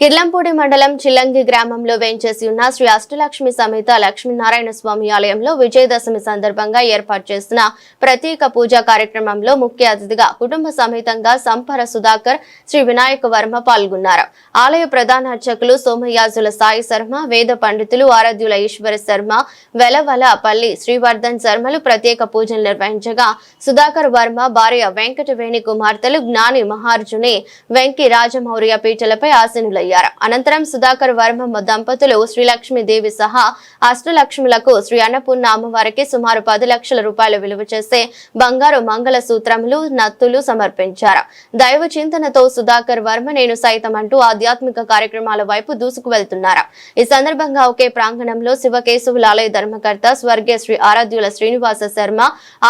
కిర్లంపూడి మండలం చిల్లంగి గ్రామంలో వేంచేసి ఉన్న శ్రీ అష్టలక్ష్మి సమేత లక్ష్మీనారాయణ స్వామి ఆలయంలో విజయదశమి సందర్భంగా ఏర్పాటు చేసిన ప్రత్యేక పూజా కార్యక్రమంలో ముఖ్య అతిథిగా కుటుంబ సమేతంగా సంపర సుధాకర్ శ్రీ వినాయక వర్మ పాల్గొన్నారు. ఆలయ ప్రధాన అర్చకులు సోమయాజుల సాయి శర్మ వేద పండితులు ఆరాధ్యుల ఈశ్వర శర్మ వెలవల పల్లి శ్రీవర్ధన్ శర్మలు ప్రత్యేక పూజలు నిర్వహించగా సుధాకర్ వర్మ భార్య వెంకటవేణి కుమార్తెలు జ్ఞాని మహార్జుని వెంకి రాజమౌర్య పీఠలపై ఆసీనులయ్యారు అనంతరం సుధాకర్ వర్మ దంపతులు శ్రీలక్ష్మీదేవి సహా అష్టలక్ష్ములకు శ్రీ అన్నపూర్ణ అమ్మవారికి సుమారు పది లక్షల రూపాయలు విలువ చేసే బంగారు మంగళ సూత్రములు నత్తులు సమర్పించారు. దైవ చింతనతో సుధాకర్ వర్మ నేను సైతం అంటూ ఆధ్యాత్మిక కార్యక్రమాల వైపు దూసుకు వెళ్తున్నారు. ఈ సందర్భంగా ఒకే ప్రాంగణంలో శివకేశవుల ఆలయ ధర్మకర్త స్వర్గీయ శ్రీ ఆరాధ్యుల శ్రీనివాస శర్మ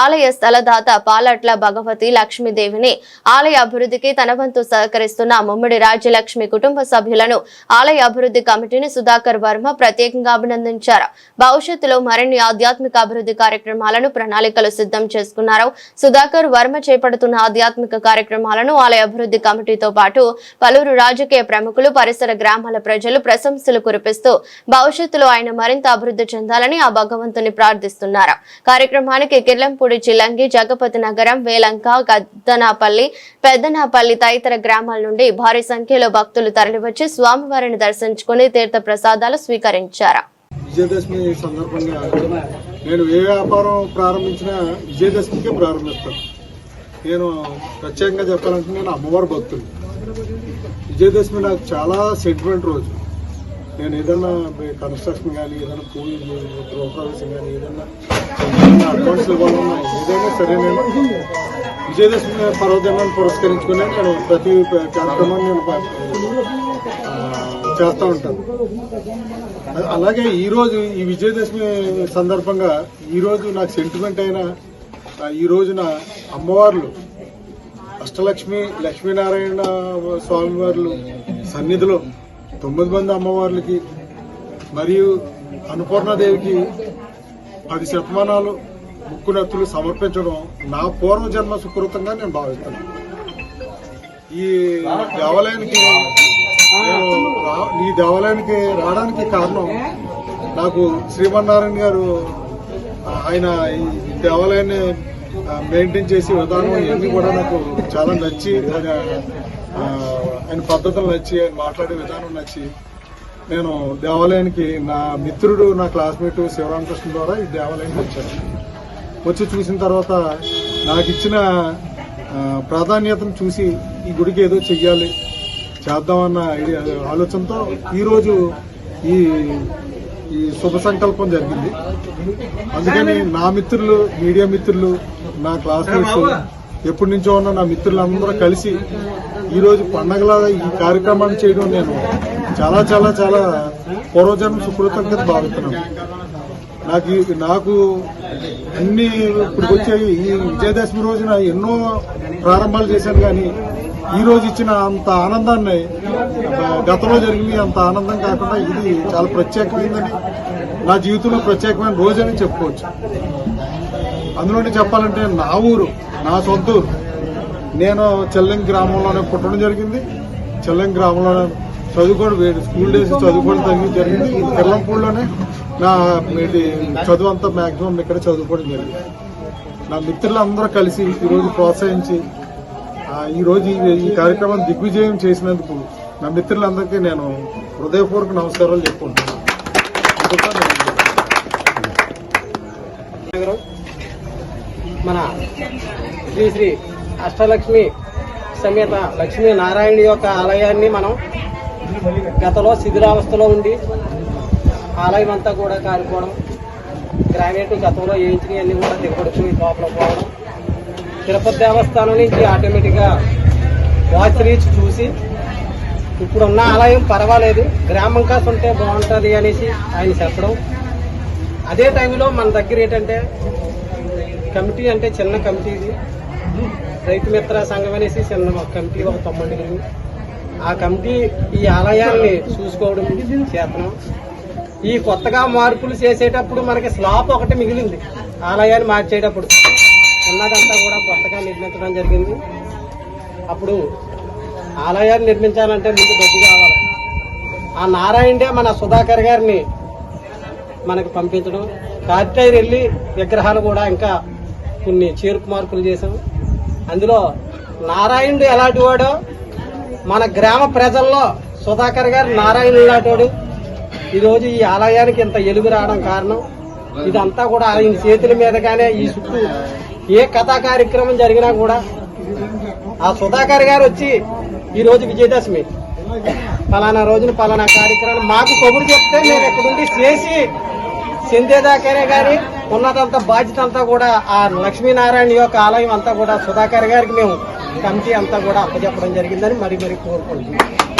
ఆలయ స్థలదాత పాలట్ల భగవతి లక్ష్మీదేవిని ఆలయ అభివృద్ధికి తన వంతు సహకరిస్తున్న ముమ్మడి రాజ్యలక్ష్మి కుటుంబ సభ్యులను ఆలయ అభివృద్ధి కమిటీని సుధాకర్ వర్మ ప్రత్యేకంగా అభినందించారు. భవిష్యత్తులో మరిన్ని ఆధ్యాత్మిక అభివృద్ధి కార్యక్రమాలను ప్రణాళికలు సిద్ధం చేసుకున్నారు. సుధాకర్ వర్మ చేపడుతున్న ఆధ్యాత్మిక కార్యక్రమాలను ఆలయ అభివృద్ధి కమిటీతో పాటు పలువురు రాజకీయ ప్రముఖులు పరిసర గ్రామాల ప్రజలు ప్రశంసలు కురిపిస్తూ భవిష్యత్తులో ఆయన మరింత అభివృద్ధి చెందాలని ఆ భగవంతుని ప్రార్థిస్తున్నారు. కార్యక్రమానికి కిర్లంపూడి చిల్లంగి జగపతి నగరం వేలంక గద్దనాపల్లి పెద్దనాపల్లి తదితర గ్రామాల నుండి భారీ సంఖ్యలో భక్తులు తరలివచ్చి స్వామివారిని దర్శించుకుని తీర్థ ప్రసాదాలు స్వీకరించారు. విజయదశమి సందర్భంగా నేను ఏ వ్యాపారం ప్రారంభించినా విజయదశమికి ప్రారంభిస్తాను. నేను ప్రత్యేకంగా చెప్పాలంటే నేను అమ్మవారి భక్తుడు విజయదశమి నాకు చాలా సెంటిమెంట్ రోజు. నేను ఏదన్నా కన్స్ట్రక్షన్ కానీ ఏదైనా పూజ గృహప్రవేశం కానీ ఏదన్నా అకౌంట్స్ అడ్వాన్స్ ఇవ్వాలన్నా ఏదైనా సరే నేను విజయదశమి పర్వదినాన్ని పురస్కరించుకునే నేను ప్రతి కార్యక్రమాన్ని నేను చేస్తూ ఉంటాను. అలాగే ఈరోజు ఈ విజయదశమి సందర్భంగా ఈరోజు నాకు సెంటిమెంట్ అయిన ఈ రోజున అమ్మవార్లు అష్టలక్ష్మి లక్ష్మీనారాయణ స్వామివార్లు సన్నిధిలో తొమ్మిది మంది అమ్మవార్లకి మరియు అన్నపూర్ణాదేవికి పది శతమానాలు ముక్కునత్తులు సమర్పించడం నా పూర్వజన్మ సుకృతంగా నేను భావిస్తాను ఈ దేవాలయానికి నేను ఈ దేవాలయానికి రావడానికి కారణం నాకు శ్రీమన్నారాయణ గారు ఆయన ఈ దేవాలయాన్ని మెయింటైన్ చేసే విధానం ఇవన్నీ కూడా నాకు చాలా నచ్చి ఆయన పద్ధతులు నచ్చి ఆయన మాట్లాడే విధానం నచ్చి నేను దేవాలయానికి నా మిత్రుడు నా క్లాస్మేట్ శివరామకృష్ణ ద్వారా ఈ దేవాలయానికి వచ్చాను. వచ్చి చూసిన తర్వాత నాకు ఇచ్చిన ప్రాధాన్యతను చూసి ఈ గుడికి ఏదో చెయ్యాలి చేద్దామన్న ఐడియా ఆలోచనతో ఈరోజు ఈ ఈ శుభ సంకల్పం జరిగింది. అందుకని నా మిత్రులు మీడియా మిత్రులు నా క్లాస్మేట్స్ ఎప్పటి నుంచో ఉన్న నా మిత్రులందరూ కలిసి ఈరోజు పండగలా ఈ కార్యక్రమాన్ని చేయడం నేను చాలా చాలా చాలా పూర్వజన్మ సుకృతంగా భావిస్తున్నాను. నాకు నాకు అన్ని ఇప్పుడు వచ్చే ఈ విజయదశమి రోజున ఎన్నో ప్రారంభాలు చేశాను కానీ ఈ రోజు ఇచ్చిన అంత ఆనందాన్ని గతంలో జరిగింది అంత ఆనందం కాకుండా ఇది చాలా ప్రత్యేకమైందని నా జీవితంలో ప్రత్యేకమైన రోజు అని చెప్పుకోవచ్చు. అందులోనే చెప్పాలంటే నా ఊరు నా సొంతు. నేను చెల్లెం గ్రామంలోనే పుట్టడం జరిగింది. చెల్లం గ్రామంలోనే చదువుకోవడం వేడి స్కూల్ డేస్ చదువుకోవడం తగ్గి జరిగింది. తెల్లంపూడిలోనే నా ఏంటి చదువు అంతా మ్యాక్సిమం ఇక్కడ చదువుకోవడం జరిగింది. నా మిత్రులందరూ కలిసి ఈరోజు ప్రోత్సహించి ఈరోజు ఈ- ఈ కార్యక్రమం దిగ్విజయం చేసినందుకు నా మిత్రులందరికీ నేను హృదయపూర్వక నమస్కారాలు చెప్పుకుంటున్నాను. మన శ్రీ శ్రీ అష్టలక్ష్మి సమేత లక్ష్మీ నారాయణ యొక్క ఆలయాన్ని మనం గతలో శిథిలావస్థలో ఉండి ఆలయం అంతా కూడా కాలిపోవడం గ్రానైట్ గతంలో వేయించినవన్నీ కూడా దిగబడిపోయి లోపల పోవడం తిరుపతి దేవస్థానం నుంచి ఆటోమేటిక్గా వాచ్ రీచ్ చూసి ఇప్పుడున్న ఆలయం పర్వాలేదు గ్రామం కాస్త ఉంటే బాగుంటుంది అనేసి ఆయన చెప్పడం. అదే టైంలో మన దగ్గర ఏంటంటే కమిటీ అంటే చిన్న కమిటీ ఇది. రైతు మిత్ర సంఘం అనేసి చిన్న కమిటీ ఒక తొమ్మిది ఆ కమిటీ ఈ ఆలయాల్ని చూసుకోవడం చేతనం ఈ కొత్తగా మార్పులు చేసేటప్పుడు మనకి స్లాబ్ ఒకటి మిగిలింది. ఆలయాన్ని మార్చేటప్పుడు ఉన్నదంతా కూడా కొత్తగా నిర్మించడం జరిగింది. అప్పుడు ఆలయాన్ని నిర్మించాలంటే ముందు డబ్బు కావాలి. ఆ నారాయణే మన సుధాకర్ గారిని మనకు పంపించడం. కార్తీర్ వెళ్ళి విగ్రహాలు కూడా ఇంకా కొన్ని చేర్పు మార్పులు చేసాము అందులో నారాయణుడు ఎలాంటి వాడో? మన గ్రామ ప్రజల్లో సుధాకర్ గారు నారాయణుడు లాంటి వాడు. ఈరోజు ఈ ఆలయానికి ఇంత ఎలుగు రావడం కారణం. ఇదంతా కూడా ఆయన చేతుల మీదగానే ఈ చుట్టూ ఏ కథా కార్యక్రమం జరిగినా కూడా ఆ సుధాకర్ గారు వచ్చి ఈ రోజు విజయదశమి. పలానా రోజున పలానా కార్యక్రమం. మాకు కబురు చెప్తే మేము ఎక్కడుండి చేసి చెందేదాకానే గాని ఉన్నదంతా బాధ్యత అంతా కూడా ఆ లక్ష్మీనారాయణ యొక్క ఆలయం అంతా కూడా సుధాకర్ గారికి మేము కమిటీ అంతా కూడా అప్పచెప్పడం జరిగిందని మరి మరి కోరుకుంటున్నాం.